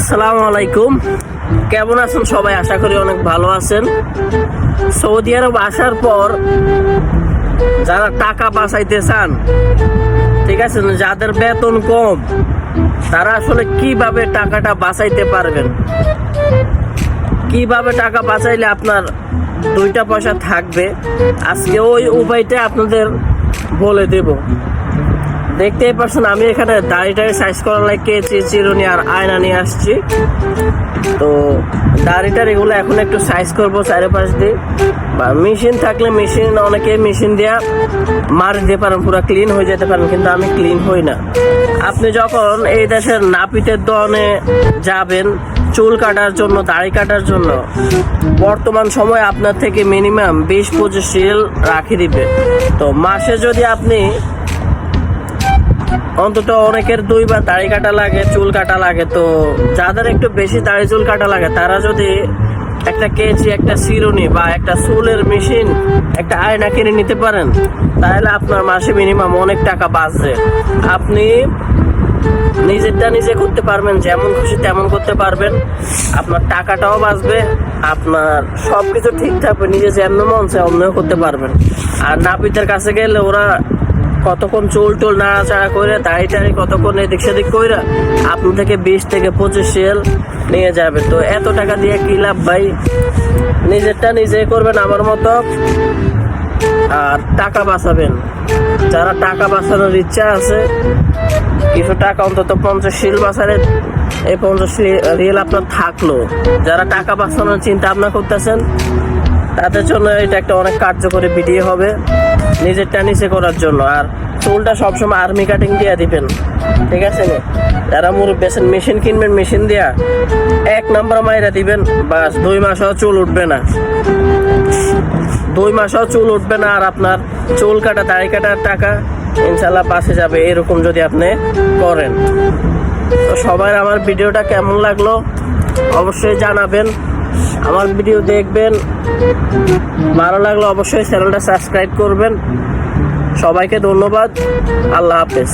আসসালামু আলাইকুম। কেমন আছেন সবাই? আশা করি অনেক ভালো আছেন। সৌদি আরব আসার পর যারা টাকা বাঁচাইতে চান, ঠিক আছে, যাদের বেতন কম, তারা আসলে কীভাবে টাকাটা বাঁচাইতে পারবেন? কীভাবে টাকা বাঁচাইলে আপনার দুইটা পয়সা থাকবে? আজকে ওই উপায়টা আপনাদের বলে দেব। দেখতেই পাচ্ছেন আমি এখানে দাড়িটাকে সাইজ করার লাগে চিরুনি আর আয়না নিয়ে আসছি। তো দাড়িটার এগুলো এখন একটু সাইজ করব চারিপাশ দিয়ে। বা মেশিন থাকলে মেশিন অনেকে মেশিন দিয়া মার দিতে পারেন, পুরো ক্লিন হয়ে যেতে পারেন, কিন্তু আমি ক্লিন হই না। আপনি যখন এই দেশের নাপিতের দনে যাবেন, চুল কাটার জন্য, দাড়ি কাটার জন্য, বর্তমান সময় আপনার থেকে মিনিমাম বিশ পঁচিশ রিল রাখি দিবে। তো মাসে যদি আপনি অন্তত অনেকের দুইবার দাড়ি কাটা লাগে, চুল কাটা লাগে, তো যাদের একটু বেশি দাড়ি চুল কাটা লাগে, তারা যদি একটা কেচি, একটা সিরুনি বা একটা চুলের মেশিন, একটা আয়না কিনে নিতে পারেন, তাহলে আপনার মাসে মিনিমাম অনেক টাকা বাঁচবে। আপনি নিজেরটা নিজে করতে পারবেন, যেমন খুশি তেমন করতে পারবেন। আপনার টাকাটাও বাঁচবে, আপনার সব কিছু ঠিক থাকবে নিজে যেমন মন চায় অন্যও করতে পারবেন। আর নাপিতের কাছে গেলে ওরা কতক্ষণ চুল টুল নাড়াচাড়া করে দাড়ি টাড়ি কতক্ষণ এদিক সেদিক করে আপনি থেকে বিশ থেকে পঁচিশ সেল নিয়ে যাবে। তো এত টাকা দিয়ে কি লাভ ভাই? নিজেরটা নিজে করবেন আমার মতো। আর টাকা বাঁচাবেন। যারা টাকা বাঁচানোর ইচ্ছা আছে, কিছু টাকা অন্তত পঞ্চাশ শিল বাঁচালে এই পঞ্চাশ রিয়েল আপনার থাকল। যারা টাকা বাঁচানোর চিন্তা ভাবনা করতেছেন, তাদের জন্য এটা একটা অনেক কার্যকরী ভিডিও হবে। নিজেরটা নিচে করার জন্য। আর চুলটা সবসময় আর্মি কাটিং দিয়ে দিবেন। ঠিক আছে নি? যারা মুরগ বেছেন মেশিন কিনবেন মেশিন দিয়া এক নম্বর মাইরা দিবেন, বাস দুই মাসও চুল উঠবে না। দুই মাসও চুল উঠবে না আর আপনার চুল কাটা, দাড়ি কাটার টাকা ইনশাল্লাহ বাসে যাবে, এরকম যদি আপনি করেন। তো আমার ভিডিওটা কেমন লাগল অবশ্যই জানাবেন। আমার ভিডিও দেখবেন। ভালো লাগলে অবশ্যই চ্যানেলটা সাবস্ক্রাইব করবেন। সবাইকে ধন্যবাদ। আল্লাহ হাফেজ।